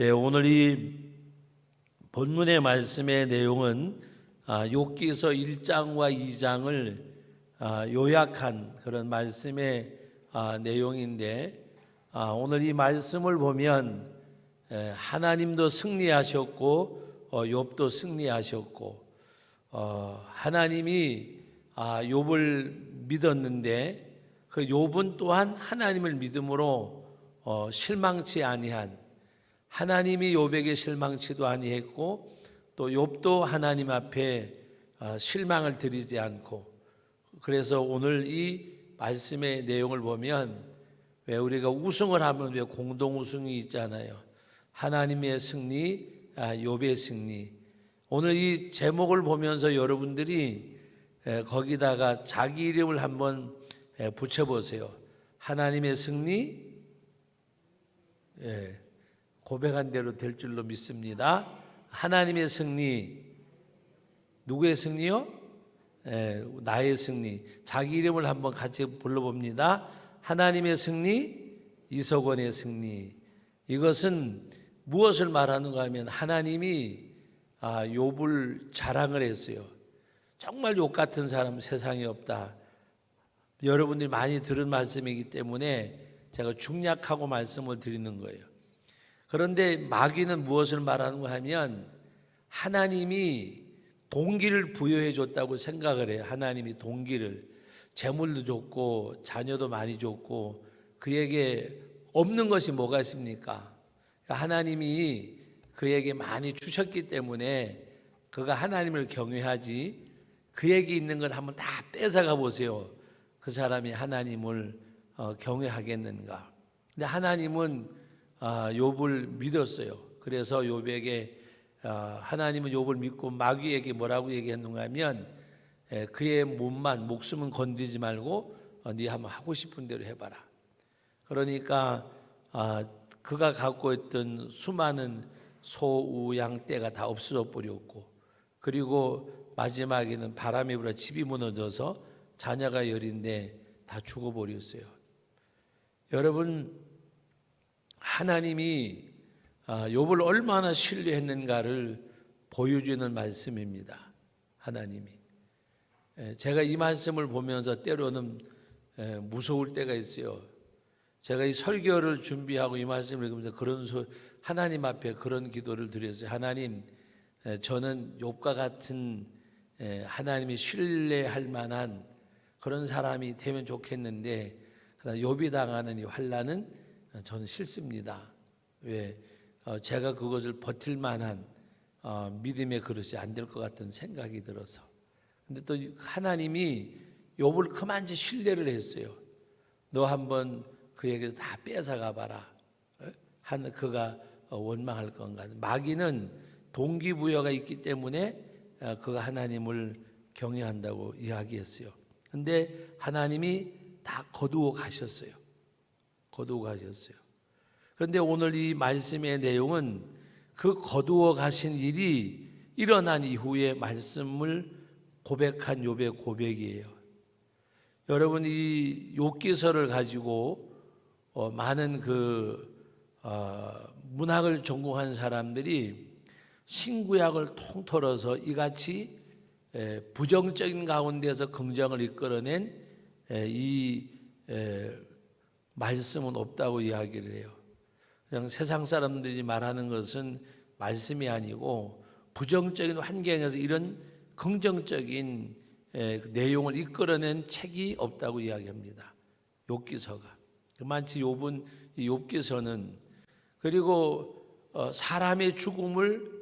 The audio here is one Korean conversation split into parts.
예, 오늘 이 본문의 말씀의 내용은 아, 욥기서 1장과 2장을 아, 요약한 그런 말씀의 아, 내용인데 아, 오늘 이 말씀을 보면 에, 하나님도 승리하셨고 어, 욥도 승리하셨고 어, 하나님이 아, 욥을 믿었는데 그 욥은 또한 하나님을 믿음으로 어, 실망치 아니한 하나님이 욥에게 실망치도 아니했고 또 욥도 하나님 앞에 어, 실망을 드리지 않고 그래서 오늘 이 말씀의 내용을 보면 왜 우리가 우승을 하면 왜 공동 우승이 있잖아요. 하나님의 승리, 아, 욥의 승리. 오늘 이 제목을 보면서 여러분들이 에, 거기다가 자기 이름을 한번 에, 붙여보세요. 하나님의 승리, 예, 고백한 대로 될 줄로 믿습니다. 하나님의 승리, 누구의 승리요? 예, 나의 승리. 자기 이름을 한번 같이 불러봅니다. 하나님의 승리, 이석원의 승리. 이것은 무엇을 말하는가 하면 하나님이 아, 욥을 자랑을 했어요. 정말 욥 같은 사람 세상에 없다. 여러분들이 많이 들은 말씀이기 때문에 제가 중략하고 말씀을 드리는 거예요. 그런데 마귀는 무엇을 말하는가 하면 하나님이 동기를 부여해 줬다고 생각을 해요. 하나님이 동기를 재물도 줬고 자녀도 많이 줬고 그에게 없는 것이 뭐가 있습니까? 그러니까 하나님이 그에게 많이 주셨기 때문에 그가 하나님을 경외하지 그에게 있는 것 한번 다 뺏어가 보세요. 그 사람이 하나님을 어, 경외하겠는가? 근데 하나님은 아, 욥을 믿었어요. 그래서 욥에게 아, 하나님은 욥을 믿고 마귀에게 뭐라고 얘기했는가 하면 에, 그의 몸만 목숨은 건드리지 말고 어, 네 한번 하고 싶은 대로 해봐라. 그러니까 아, 그가 갖고 있던 수많은 소 우 양 떼가 다 없어져 버렸고 그리고 마지막에는 바람이 불어 집이 무너져서 자녀가 열인데 다 죽어버렸어요. 여러분 하나님이 아, 욥을 얼마나 신뢰했는가를 보여주는 말씀입니다. 하나님이 에, 제가 이 말씀을 보면서 때로는 에, 무서울 때가 있어요. 제가 이 설교를 준비하고 이 말씀을 읽으면서 그런 소, 하나님 앞에 그런 기도를 드렸어요. 하나님, 에, 저는 욥과 같은 에, 하나님이 신뢰할 만한 그런 사람이 되면 좋겠는데 욥이 당하는 이 환란은 저는 싫습니다. 왜 어, 제가 그것을 버틸 만한 어, 믿음의 그릇이 안 될 것 같은 생각이 들어서. 근데 또 하나님이 욥을 그만치 신뢰를 했어요. 너 한번 그에게 다 뺏어가 봐라. 어? 한 그가 원망할 건가. 마귀는 동기부여가 있기 때문에 어, 그가 하나님을 경외한다고 이야기했어요. 근데 하나님이 다 거두어 가셨어요. 거두어 가셨어요. 그런데 오늘 이 말씀의 내용은 그 거두어 가신 일이 일어난 이후의 말씀을 고백한 욥의 고백이에요. 여러분 이 욥기서를 가지고 어, 많은 그 어, 문학을 전공한 사람들이 신구약을 통틀어서 이같이 에, 부정적인 가운데서 긍정을 이끌어낸 에, 이 에, 말씀은 없다고 이야기를 해요. 그냥 세상 사람들이 말하는 것은 말씀이 아니고 부정적인 환경에서 이런 긍정적인 에, 그 내용을 이끌어낸 책이 없다고 이야기합니다. 욥기서가 그만치 욥은 이 욥기서는 그리고 어, 사람의 죽음을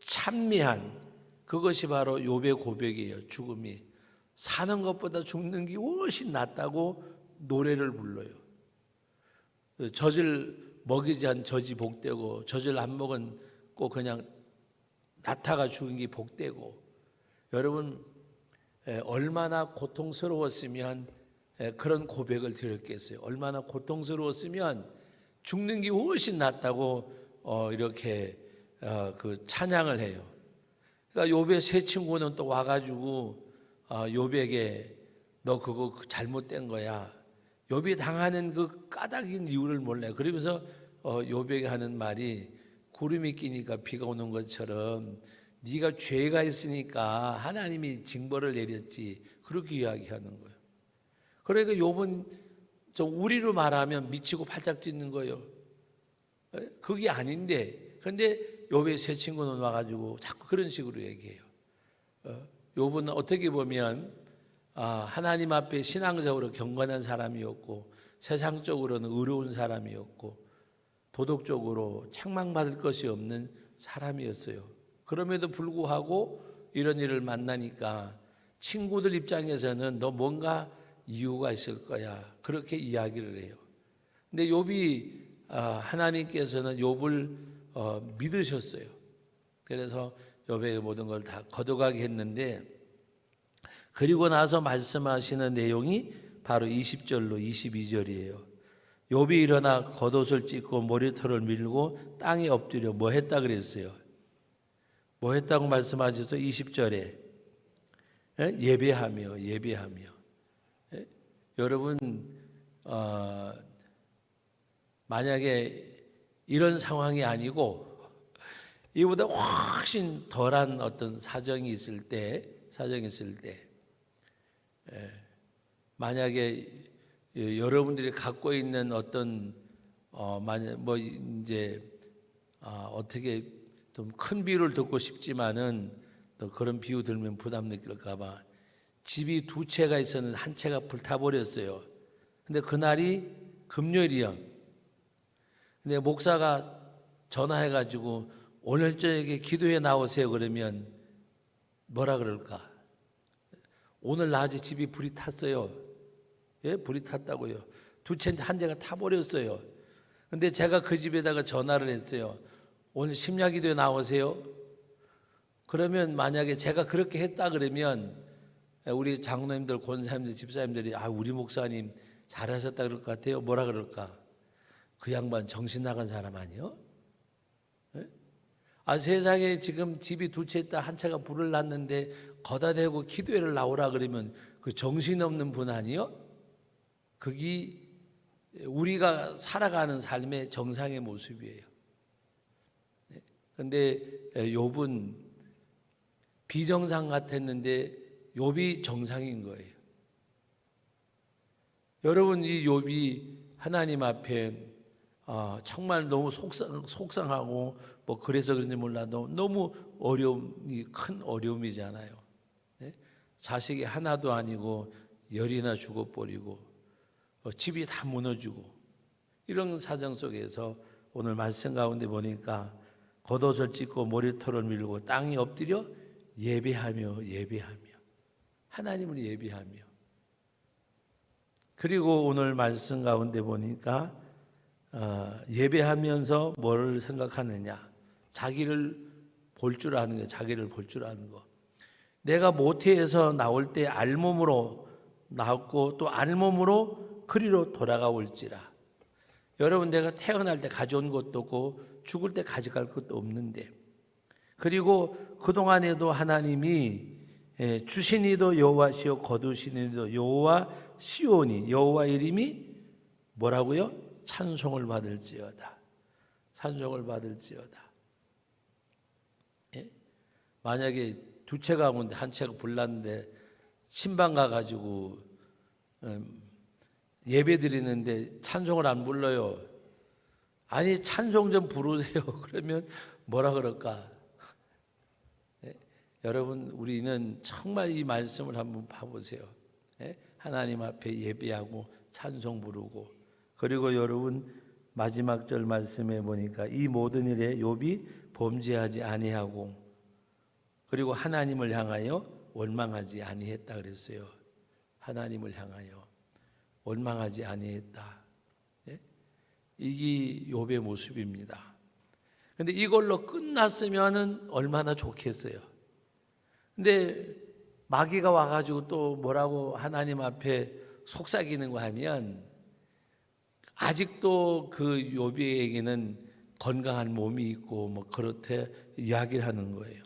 찬미한 그것이 바로 욥의 고백이에요. 죽음이 사는 것보다 죽는 게 훨씬 낫다고 노래를 불러요. 젖을 먹이지 않은 젖이 복되고 젖을 안 먹은 꼭 그냥 나타가 죽은 게 복되고 여러분 얼마나 고통스러웠으면 그런 고백을 드렸겠어요. 얼마나 고통스러웠으면 죽는 게 훨씬 낫다고 어, 이렇게 어, 그 찬양을 해요. 그러니까 욥의 세 친구는 또 와가지고 어, 욥에게 너 그거 잘못된 거야. 욥이 당하는 그 까닭인 이유를 몰라요. 그러면서 어, 욥에게 하는 말이 구름이 끼니까 비가 오는 것처럼 네가 죄가 있으니까 하나님이 징벌을 내렸지 그렇게 이야기하는 거예요. 그러니까 욥은 좀 우리로 말하면 미치고 팔짝 뛰는 거예요. 에? 그게 아닌데 근데 욥의 세 친구는 와가지고 자꾸 그런 식으로 얘기해요. 어, 욥은 어떻게 보면 아, 하나님 앞에 신앙적으로 경건한 사람이었고 세상적으로는 의로운 사람이었고 도덕적으로 책망받을 것이 없는 사람이었어요. 그럼에도 불구하고 이런 일을 만나니까 친구들 입장에서는 너 뭔가 이유가 있을 거야. 그렇게 이야기를 해요. 근데 욥이 아, 하나님께서는 욥을 어, 믿으셨어요. 그래서 욥의 모든 걸 다 거둬가게 했는데 그리고 나서 말씀하시는 내용이 바로 20절로 22절이에요. 욥이 일어나 겉옷을 찢고 머리털을 밀고 땅에 엎드려 뭐 했다 그랬어요. 뭐 했다고 말씀하셔서 20절에 예? 예배하며 예배하며 예? 여러분 어, 만약에 이런 상황이 아니고 이보다 훨씬 덜한 어떤 사정이 있을 때 사정이 있을 때 예, 만약에 예, 여러분들이 갖고 있는 어떤 어 만약 뭐 이제 아, 어떻게 좀 큰 비유를 듣고 싶지만은 또 그런 비유 들면 부담 느낄까봐 집이 두 채가 있었는데 한 채가 불타버렸어요. 근데 그날이 금요일이요. 근데 목사가 전화해가지고 오늘 저녁에 기도에 나오세요 그러면 뭐라 그럴까? 오늘 낮에 집이 불이 탔어요. 예, 불이 탔다고요. 두 채인데 한 채가 타버렸어요. 근데 제가 그 집에다가 전화를 했어요. 오늘 심야기도에 나오세요. 그러면 만약에 제가 그렇게 했다 그러면 우리 장로님들, 권사님들, 집사님들이 아 우리 목사님 잘하셨다 그럴 것 같아요. 뭐라 그럴까? 그 양반 정신 나간 사람 아니요? 예? 아 세상에 지금 집이 두 채 있다 한 채가 불을 났는데 거다 대고 기도회를 나오라 그러면 그 정신 없는 분 아니요? 그게 우리가 살아가는 삶의 정상의 모습이에요. 근데 욥은 비정상 같았는데 욥이 정상인 거예요. 여러분 이 욥이 하나님 앞에 아, 정말 너무 속상, 속상하고 뭐 그래서 그런지 몰라도 너무 어려움이 큰 어려움이잖아요. 네? 자식이 하나도 아니고 열이나 죽어버리고 어, 집이 다 무너지고 이런 사정 속에서 오늘 말씀 가운데 보니까 겉옷을 찢고 머리털을 밀고 땅에 엎드려 예배하며 예배하며 하나님을 예배하며 그리고 오늘 말씀 가운데 보니까 어, 예배하면서 뭘 생각하느냐. 자기를 볼 줄 아는 거 자기를 볼 줄 아는 거. 내가 모태에서 나올 때 알몸으로 나왔고 또 알몸으로 그리로 돌아가올지라. 여러분 내가 태어날 때 가져온 것도 없고 죽을 때 가져갈 것도 없는데. 그리고 그동안에도 하나님이 예, 주신 이도 여호와시요 거두신 이도 여호와 시오니 여호와 이름이 뭐라고요? 찬송을 받을지어다. 찬송을 받을지어다. 예? 만약에 두 채 가운데 한 채가 불났는데 신방 가가지고 음, 예배 드리는데 찬송을 안 불러요. 아니 찬송 좀 부르세요. 그러면 뭐라 그럴까? 예? 여러분 우리는 정말 이 말씀을 한번 봐보세요. 예? 하나님 앞에 예배하고 찬송 부르고 그리고 여러분 마지막 절 말씀에 보니까 이 모든 일에 욥이 범죄하지 아니하고 그리고 하나님을 향하여 원망하지 아니했다 그랬어요. 하나님을 향하여 원망하지 아니했다. 예? 이게 욥의 모습입니다. 근데 이걸로 끝났으면은 얼마나 좋겠어요. 근데 마귀가 와가지고 또 뭐라고 하나님 앞에 속삭이는 거 하면 아직도 그 욥에게는 건강한 몸이 있고 뭐 그렇대 이야기를 하는 거예요.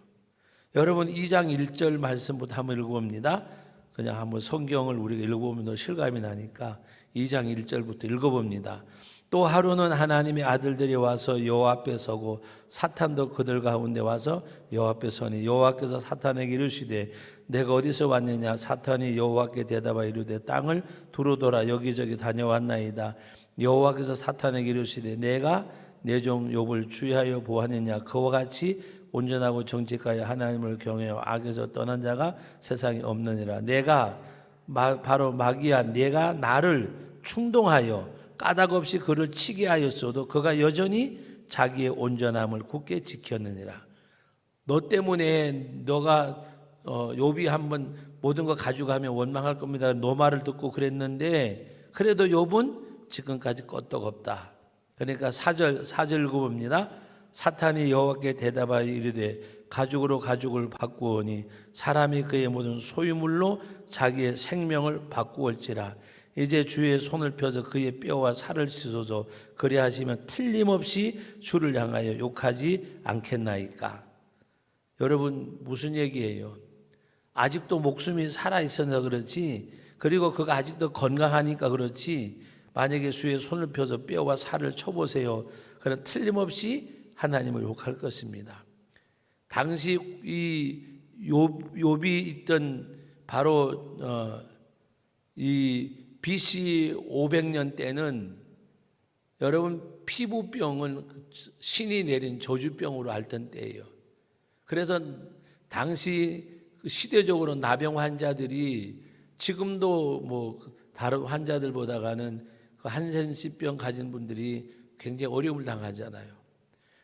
여러분 2장 1절 말씀부터 한번 읽어봅니다. 그냥 한번 성경을 우리가 읽어보면 더 실감이 나니까 2장 1절부터 읽어봅니다. 또 하루는 하나님의 아들들이 와서 여호와 앞에 서고 사탄도 그들 가운데 와서 여호와 앞에 서니 여호와께서 사탄에게 이르시되 내가 어디서 왔느냐 사탄이 여호와께 대답하여 이르되 땅을 두루 돌아 여기저기 다녀왔나이다 여호와께서 사탄에게 이르시되 내가 내 종 욥을 주의하여 보았느냐? 그와 같이 온전하고 정직하여 하나님을 경외하여 악에서 떠난 자가 세상에 없느니라. 내가 마- 바로 마귀야 내가 나를 충동하여 까닭 없이 그를 치게 하였어도 그가 여전히 자기의 온전함을 굳게 지켰느니라. 너 때문에 너가 어, 욥이 한번 모든 거 가져가면 원망할 겁니다. 너 말을 듣고 그랬는데 그래도 욥은 지금까지 껐떡 없다. 그러니까 사절 사절 구봅니다. 사탄이 여호와께 대답하여 이르되 가죽으로 가죽을 바꾸오니 사람이 그의 모든 소유물로 자기의 생명을 바꾸올지라 이제 주의 손을 펴서 그의 뼈와 살을 씻어서 그리 하시면 틀림없이 주를 향하여 욕하지 않겠나이까 여러분 무슨 얘기예요? 아직도 목숨이 살아 있어서 그렇지. 그리고 그가 아직도 건강하니까 그렇지. 만약에 주의 손을 펴서 뼈와 살을 쳐보세요. 그럼 틀림없이 하나님을 욕할 것입니다. 당시 이 욥, 욥이 있던 바로 어, 이 BC 500년 때는 여러분 피부병은 신이 내린 저주병으로 앓던 때예요. 그래서 당시 그 시대적으로 나병 환자들이 지금도 뭐 다른 환자들보다가는 그 한센시병 가진 분들이 굉장히 어려움을 당하잖아요.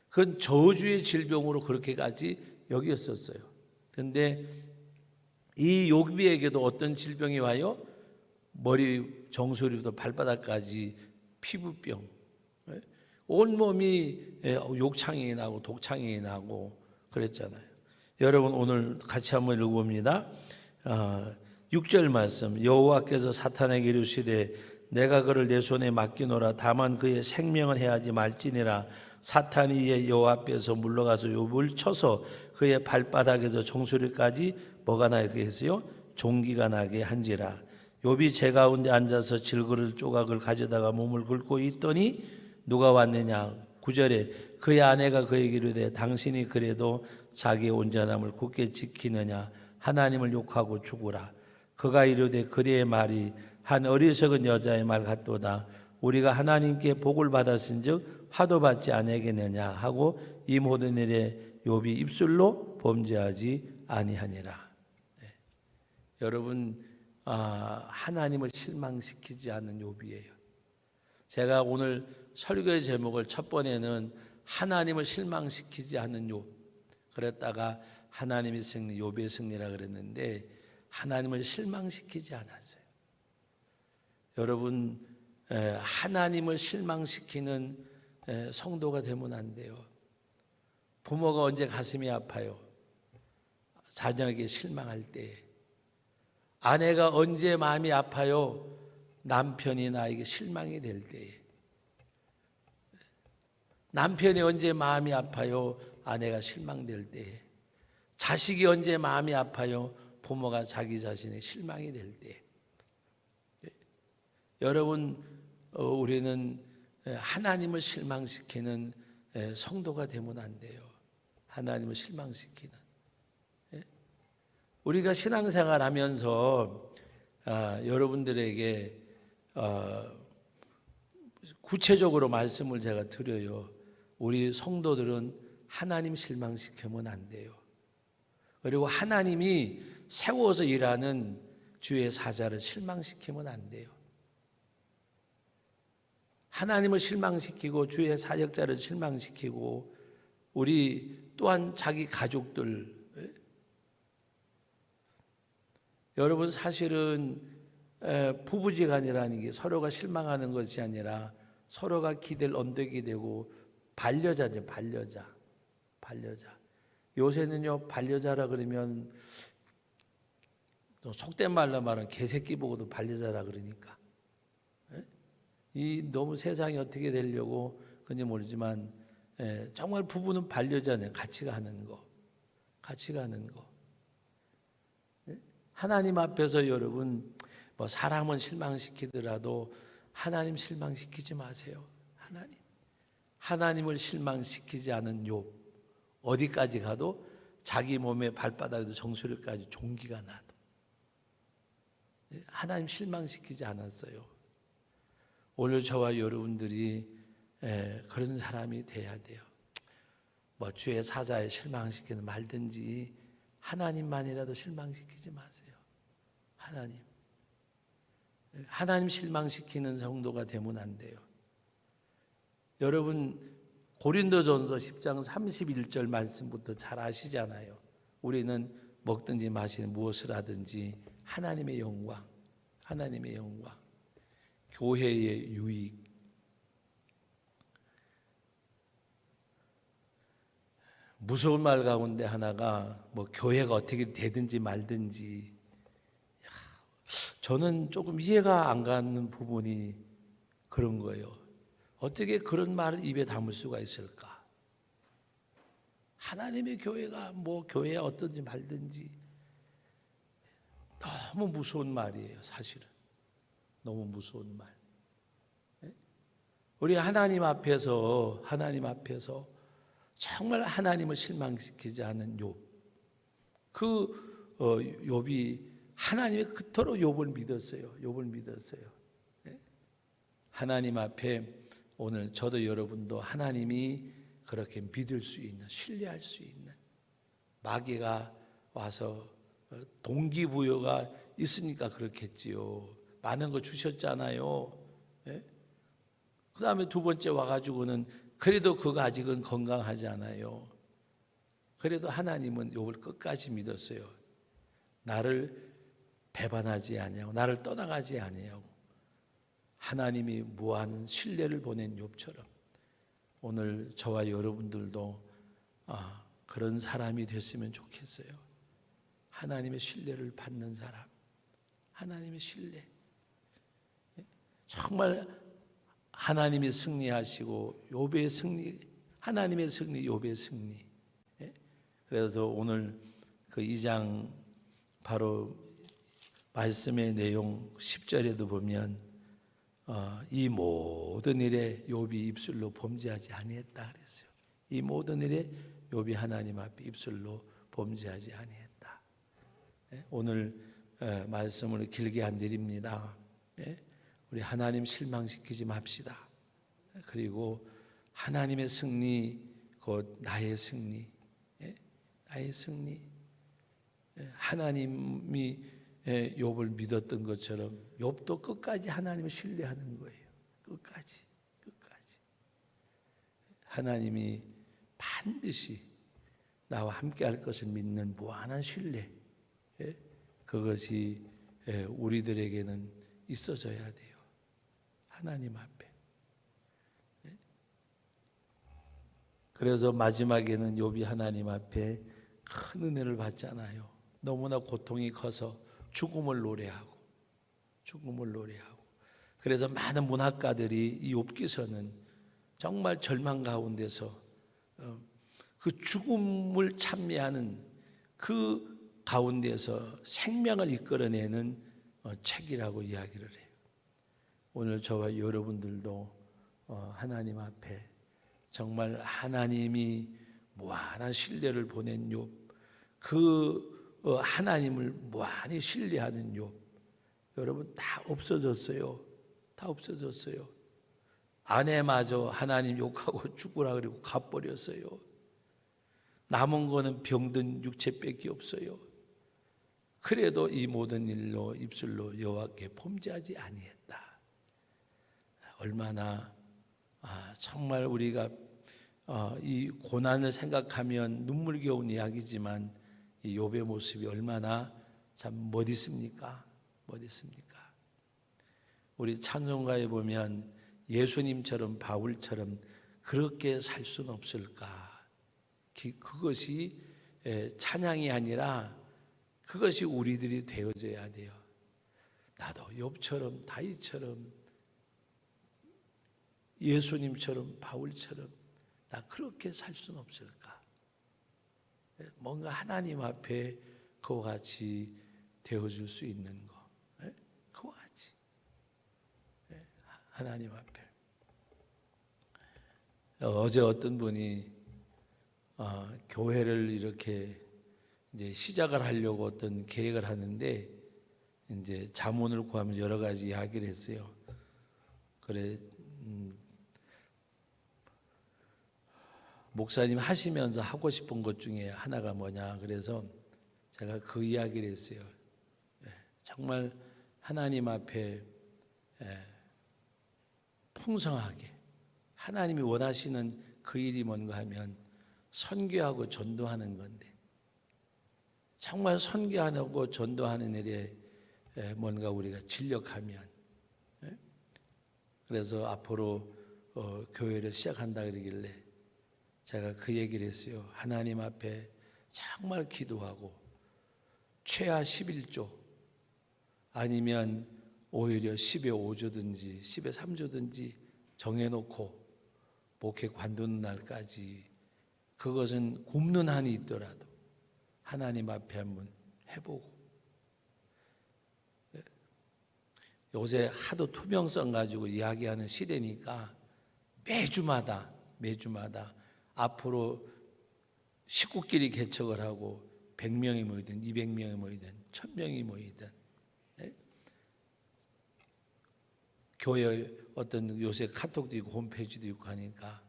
그건 저주의 질병으로 그렇게까지 여겼었어요. 그런데 이 욕비에게도 어떤 질병이 와요? 머리 정수리부터 발바닥까지 피부병. 예? 온 몸이 예, 욕창이 나고 독창이 나고 그랬잖아요. 여러분 오늘 같이 한번 읽어봅니다. 아, 6절 말씀 여호와께서 사탄에게 이르시되 내가 그를 내 손에 맡기노라. 다만 그의 생명은 해하지 말지니라. 사탄이 이에 여호와 앞에서 물러가서 욥을 쳐서 그의 발바닥에서 정수리까지 뭐가 나게 했어요? 종기가 나게 한지라. 욥이 제 가운데 앉아서 질그릇 조각을 가져다가 몸을 긁고 있더니 누가 왔느냐? 구절에 그의 아내가 그에게 이르되 당신이 그래도 자기의 온전함을 굳게 지키느냐? 하나님을 욕하고 죽으라. 그가 이르되 그대의 말이 한 어리석은 여자의 말 같도다 우리가 하나님께 복을 받았은즉 화도 받지 아니하겠느냐 하고 이 모든 일에 욥이 입술로 범죄하지 아니하니라 네. 여러분 아, 하나님을 실망시키지 않는 욥이에요 제가 오늘 설교의 제목을 첫 번에는 하나님을 실망시키지 않는 욥 그랬다가 하나님의 승리, 욥의 승리라 그랬는데 하나님을 실망시키지 않았어요. 여러분 에, 하나님을 실망시키는 에, 성도가 되면 안 돼요. 부모가 언제 가슴이 아파요? 자녀에게 실망할 때. 아내가 언제 마음이 아파요? 남편이 나에게 실망이 될 때에. 남편이 언제 마음이 아파요? 아내가 실망될 때에. 자식이 언제 마음이 아파요? 부모가 자기 자신의 실망이 될 때. 여러분, 어, 우리는 하나님을 실망시키는 에, 성도가 되면 안 돼요. 하나님을 실망시키는. 예? 우리가 신앙생활 하면서 아, 여러분들에게 어, 구체적으로 말씀을 제가 드려요. 우리 성도들은 하나님 실망시키면 안 돼요. 그리고 하나님이 세워서 일하는 주의 사자를 실망시키면 안 돼요. 하나님을 실망시키고 주의 사역자를 실망시키고 우리 또한 자기 가족들 예? 여러분 사실은 에, 부부지간이라는 게 서로가 실망하는 것이 아니라 서로가 기댈 언덕이 되고 반려자죠 반려자 반려자 요새는요 반려자라 그러면 또 속된 말로 말하면 개새끼 보고도 반려자라 그러니까 예? 이 너무 세상이 어떻게 되려고 그런지 모르지만 예, 정말 부부는 반려자네 같이 가는 거 같이 가는 거 예? 하나님 앞에서 여러분 뭐 사람은 실망시키더라도 하나님 실망시키지 마세요. 하나님. 하나님을 실망시키지 않은 욥 어디까지 가도 자기 몸의 발바닥에도 정수리까지 종기가 나도 예, 하나님 실망시키지 않았어요. 오늘 저와 여러분들이 예, 그런 사람이 돼야 돼요. 뭐 주의 사자에 실망시키는 말든지 하나님만이라도 실망시키지 마세요. 하나님. 예, 하나님 실망시키는 성도가 되면 안 돼요. 여러분 고린도전서 10장 31절 말씀부터 잘 아시잖아요. 우리는 먹든지 마시든 무엇을 하든지 하나님의 영광, 하나님의 영광, 교회의 유익. 무서운 말 가운데 하나가 뭐 교회가 어떻게 되든지 말든지 야, 저는 조금 이해가 안 가는 부분이 그런 거예요. 어떻게 그런 말을 입에 담을 수가 있을까? 하나님의 교회가 뭐 교회 어떤지 말든지 너무 무서운 말이에요, 사실은. 너무 무서운 말. 예? 우리 하나님 앞에서 하나님 앞에서 정말 하나님을 실망시키지 않는 욥. 그 어, 욥이 하나님의 그토록 욥을 믿었어요. 욥을 믿었어요. 예? 하나님 앞에 오늘 저도 여러분도 하나님이 그렇게 믿을 수 있는 신뢰할 수 있는 마귀가 와서 어, 동기부여가 있으니까 그렇겠지요. 많은 거 주셨잖아요. 예? 그 다음에 두 번째 와가지고는 그래도 그거 아직은 건강하지 않아요. 그래도 하나님은 욥을 끝까지 믿었어요. 나를 배반하지 아니하고 나를 떠나가지 아니하고 하나님이 무한 신뢰를 보낸 욥처럼 오늘 저와 여러분들도 아, 그런 사람이 됐으면 좋겠어요. 하나님의 신뢰를 받는 사람, 하나님의 신뢰. 정말 하나님이 승리하시고 욥의 승리, 하나님의 승리, 욥의 승리. 예? 그래서 오늘 그 2장 바로 말씀의 내용 10절에도 보면 어, 이 모든 일에 욥이 입술로 범죄하지 아니했다 그랬어요. 이 모든 일에 욥이 하나님 앞에 입술로 범죄하지 아니했다. 예? 오늘 에, 말씀을 길게 안 드립니다. 예? 우리 하나님 실망시키지 맙시다. 그리고 하나님의 승리 곧 나의 승리, 예? 나의 승리. 예, 하나님이 예, 욥을 믿었던 것처럼 욥도 끝까지 하나님을 신뢰하는 거예요. 끝까지, 끝까지. 하나님이 반드시 나와 함께할 것을 믿는 무한한 신뢰. 예? 그것이 예, 우리들에게는 있어져야 돼요. 하나님 앞에. 예? 그래서 마지막에는 욥이 하나님 앞에 큰 은혜를 받잖아요. 너무나 고통이 커서 죽음을 노래하고 죽음을 노래하고 그래서 많은 문학가들이 이 욥기서는 정말 절망 가운데서 어, 그 죽음을 찬미하는 그 가운데서 생명을 이끌어내는 어, 책이라고 이야기를 해요. 오늘 저와 여러분들도 어, 하나님 앞에 정말 하나님이 무한한 신뢰를 보낸 욥그 어, 하나님을 무한히 신뢰하는 욥 여러분 다 없어졌어요. 다 없어졌어요. 아내마저 하나님 욕하고 죽으라 그리고 가버렸어요. 남은 거는 병든 육체밖에 없어요. 그래도 이 모든 일로 입술로 여호와께 범죄하지 아니했다. 얼마나 아, 정말 우리가 어, 이 고난을 생각하면 눈물겨운 이야기지만 이 욥의 모습이 얼마나 참 멋있습니까? 멋있습니까? 우리 찬송가에 보면 예수님처럼 바울처럼 그렇게 살 수는 없을까? 그것이 찬양이 아니라 그것이 우리들이 되어져야 돼요. 나도 욥처럼 다윗처럼 예수님처럼 바울처럼 나 그렇게 살 수는 없을까? 뭔가 하나님 앞에 그와 같이 되어줄 수 있는 거. 예? 그와 같이. 예, 하나님 앞에. 어제 어떤 분이 아, 교회를 이렇게 이제 시작을 하려고 어떤 계획을 하는데 이제 자문을 구하면서 여러 가지 이야기를 했어요. 그래 음, 목사님 하시면서 하고 싶은 것 중에 하나가 뭐냐 그래서 제가 그 이야기를 했어요. 예, 정말 하나님 앞에 예, 풍성하게 하나님이 원하시는 그 일이 뭔가 하면 선교하고 전도하는 건데 정말 선교하고 전도하는 일에 에, 뭔가 우리가 진력하면 예? 그래서 앞으로 어, 교회를 시작한다 그러길래 제가 그 얘기를 했어요. 하나님 앞에 정말 기도하고 최하 11조 아니면 오히려 10의 5조든지 10의 3조든지 정해놓고 목회 관두는 날까지 그것은 굽는 한이 있더라도 하나님 앞에 한번 해보고 요새 하도 투명성 가지고 이야기하는 시대니까 매주마다 매주마다 앞으로 식구끼리 개척을 하고 100명이 모이든 200명이 모이든 1000명이 모이든 네? 교회 어떤 요새 카톡도 있고 홈페이지도 있고 하니까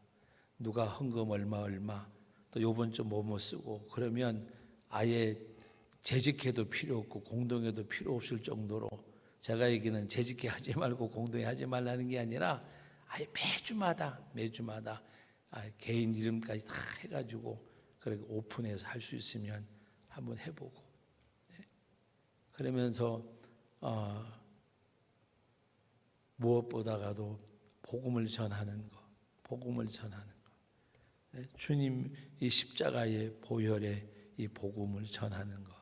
누가 헌금 얼마 얼마 또 요번 주 뭐뭐 쓰고 그러면 아예 재직해도 필요 없고 공동회도 필요 없을 정도로 제가 얘기는 재직해 하지 말고 공동회 하지 말라는 게 아니라 아예 매주마다 매주마다 아, 개인 이름까지 다 해가지고 그렇게 오픈해서 할 수 있으면 한번 해보고 네. 그러면서 어, 무엇보다가도 복음을 전하는 것, 복음을 전하는 것. 네, 주님 이 십자가의 보혈의 이 복음을 전하는 것.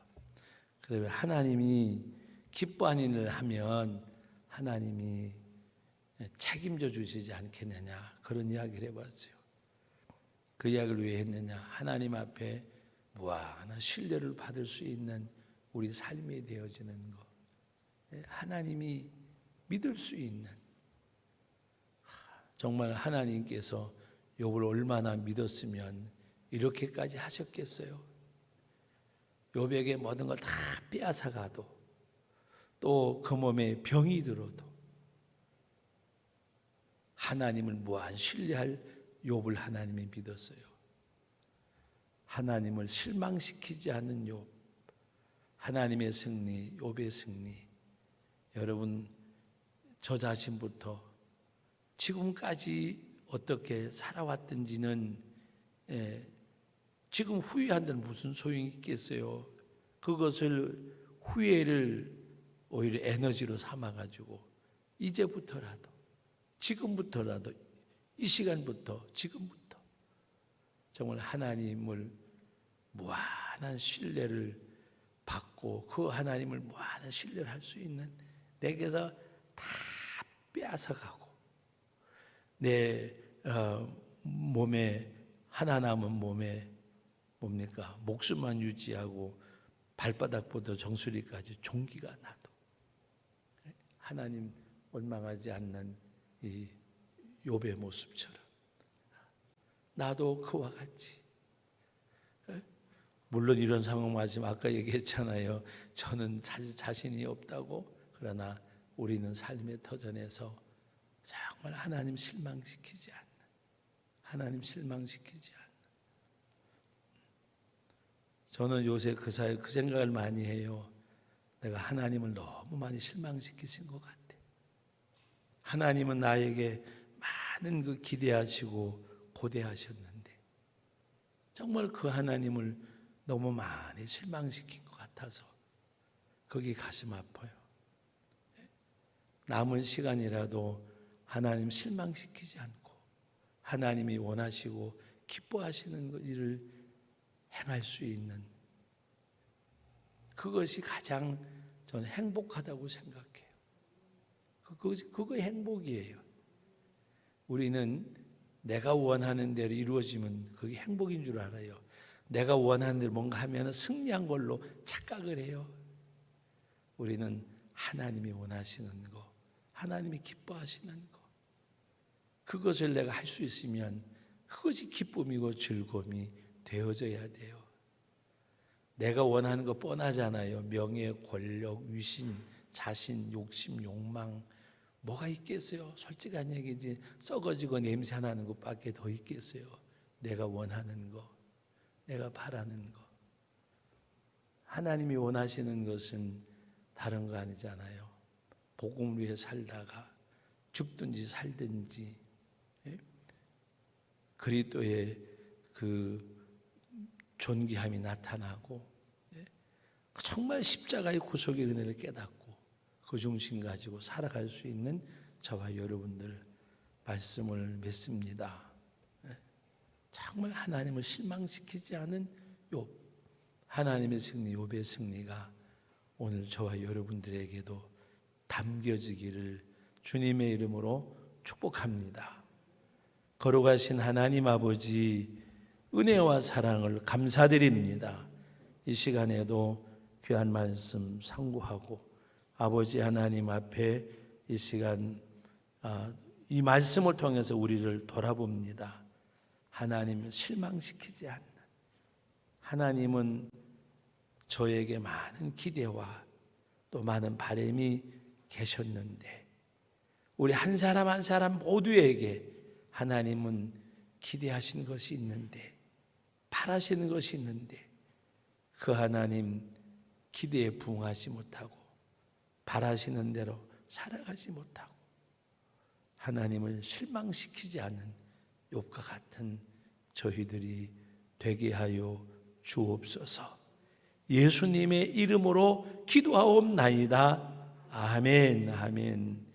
그러면 하나님이 기뻐하는 일을 하면 하나님이 책임져 주시지 않겠느냐 그런 이야기를 해봤어요. 그 이야기를 왜 했느냐? 하나님 앞에 무한한 신뢰를 받을 수 있는 우리 삶이 되어지는 것. 네, 하나님이 믿을 수 있는 정말 하나님께서 욥을 얼마나 믿었으면 이렇게까지 하셨겠어요. 욥에게 모든 걸 다 빼앗아 가도 또 그 몸에 병이 들어도 하나님을 무한 신뢰할 욥을 하나님이 믿었어요. 하나님을 실망시키지 않는 욥. 하나님의 승리, 욥의 승리. 여러분 저 자신부터 지금까지 어떻게 살아왔든지는 예, 지금 후회한다는 무슨 소용이 있겠어요? 그것을 후회를 오히려 에너지로 삼아 가지고 이제부터라도 지금부터라도 이 시간부터 지금부터 정말 하나님을 무한한 신뢰를 받고 그 하나님을 무한한 신뢰를 할 수 있는 내게서 다 빼앗아가고 내 어, 몸에 하나 남은 몸에 뭡니까? 목숨만 유지하고 발바닥보다 정수리까지 종기가 나도. 하나님 원망하지 않는 이 욥의 모습처럼 나도 그와 같이 물론 이런 상황 맞으면 아까 얘기했잖아요. 저는 자 신이 없다고 그러나 우리는 삶의 터전에서 정말 하나님 실망시키지 않는 하나님 실망시키지 않는 저는 요새 그 사이 그 생각을 많이 해요. 내가 하나님을 너무 많이 실망시키신 것 같아. 하나님은 나에게 많은 그 기대하시고 고대하셨는데 정말 그 하나님을 너무 많이 실망시킨 것 같아서 거기 가슴 아파요. 남은 시간이라도 하나님 실망시키지 않고 하나님이 원하시고 기뻐하시는 일을 행할 수 있는 그것이 가장 저는 행복하다고 생각해요. 그거, 그거 행복이에요. 우리는 내가 원하는 대로 이루어지면 그게 행복인 줄 알아요. 내가 원하는 대로 뭔가 하면 승리한 걸로 착각을 해요. 우리는 하나님이 원하시는 거, 하나님이 기뻐하시는 거, 그것을 내가 할 수 있으면 그것이 기쁨이고 즐거움이 되어져야 돼요. 내가 원하는 거 뻔하잖아요. 명예, 권력, 위신, 자신, 욕심, 욕망 뭐가 있겠어요? 솔직한 얘기지 썩어지고 냄새 나는 것밖에 더 있겠어요. 내가 원하는 거, 내가 바라는 거. 하나님이 원하시는 것은 다른 거 아니잖아요. 복음 위에 살다가 죽든지 살든지 예? 그리스도의 그 존귀함이 나타나고 예? 정말 십자가의 구속의 은혜를 깨닫고 그 중심 가지고 살아갈 수 있는 저와 여러분들 말씀을 맺습니다. 예? 정말 하나님을 실망시키지 않은 욥 하나님의 승리 욥의 승리가 오늘 저와 여러분들에게도 담겨지기를 주님의 이름으로 축복합니다. 걸어가신 하나님 아버지 은혜와 사랑을 감사드립니다. 이 시간에도 귀한 말씀 상고하고 아버지 하나님 앞에 이 시간 아, 이 말씀을 통해서 우리를 돌아봅니다. 하나님 실망시키지 않는 하나님은 저에게 많은 기대와 또 많은 바람이 계셨는데 우리 한 사람 한 사람 모두에게 하나님은 기대하신 것이 있는데 바라시는 것이 있는데 그 하나님 기대에 부응하지 못하고 바라시는 대로 살아가지 못하고 하나님을 실망시키지 않는 욥과 같은 저희들이 되게 하여 주옵소서. 예수님의 이름으로 기도하옵나이다. 아멘, 아멘.